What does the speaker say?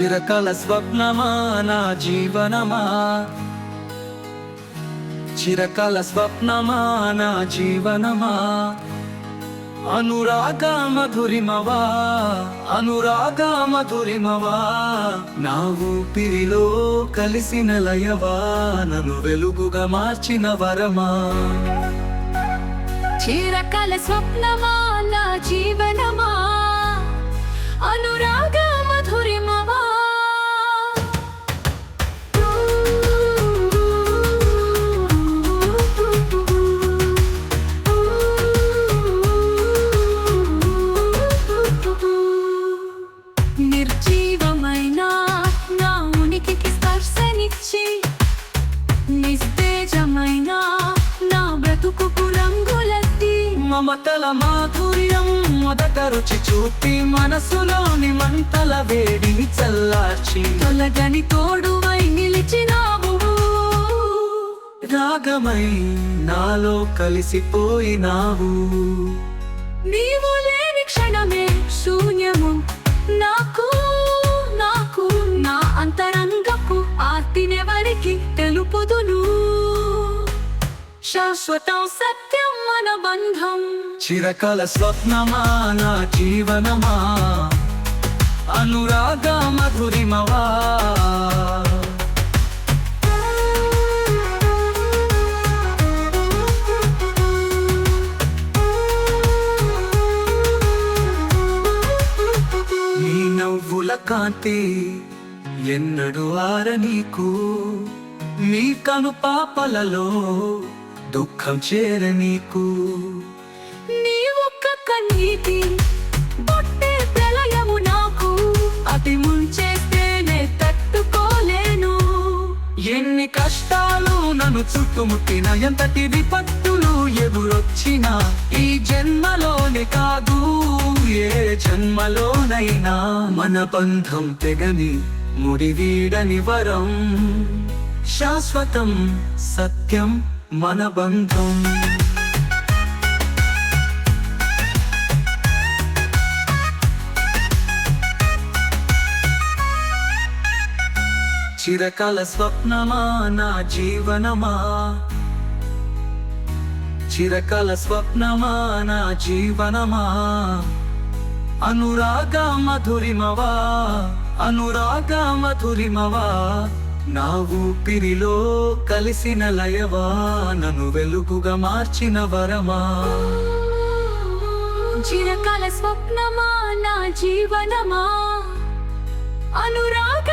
చిరకాల స్వప్నమా నా జీవనమా? చిరకాల స్వప్నమా నా జీవనమా? అనురాగ మధురిమవా? అనురాగ మధురిమవా? నా ఊపిరిలో కలిసిన లయవా? నన్ను వెలుగుగా మార్చిన వరమా? చిరకల స్వప్నమా నా జీవనమా? అనురాగ నిర్జీవమైన నా ఉనికికి స్పర్శనిచ్చి నిస్తేజమైన నా బ్రతుకుకు రంగులద్ది మమతల మాధుర్యం మొదట రుచి చూపి మనసులోని మంటల వేడిని చల్లార్చి తొలగని తోడువై నిలిచినావు రాగమై నాలో కలిసిపోయినావు నీవు లేని క్షణమే శూన్యము తెలుపుదును శాశ్వతం సత్యం మన బంధం చిరకల స్వప్నమా నా జీవనమా అనురాగ మధురిమవా నీ నవ్వుల కాంతి ఎన్నడు ఆర నీకు నీ కను పాపలలో దుఃఖం చేరనీకు నీ ఒక్క కన్నీటి బొట్టే ప్రళయము నాకు. అతి ముంచేస్తేనే తట్టుకోలేను. ఎన్ని కష్టాలు నన్ను చుట్టుముట్టిన ఎంతటి విపత్తులు ఎదురొచ్చినా ఈ జన్మలోనే కాదు ఏ జన్మలోనైనా మన బంధం తెగని ముడివీడని వరం. శాశ్వతం సత్యం మన బంధం. చిరకాల స్వప్నమా నా జీవనమా? చిరకాల స్వప్నమా నా జీవనమా? అనురాగ మధురిమవా? అనురాగ మధురిమవా? నా ఊపిరిలో కలిసిన లయవా నన్ను వెలుగుగా మార్చిన వరమా? చిరకాల స్వప్నమా నా జీవనమా? అనురాగ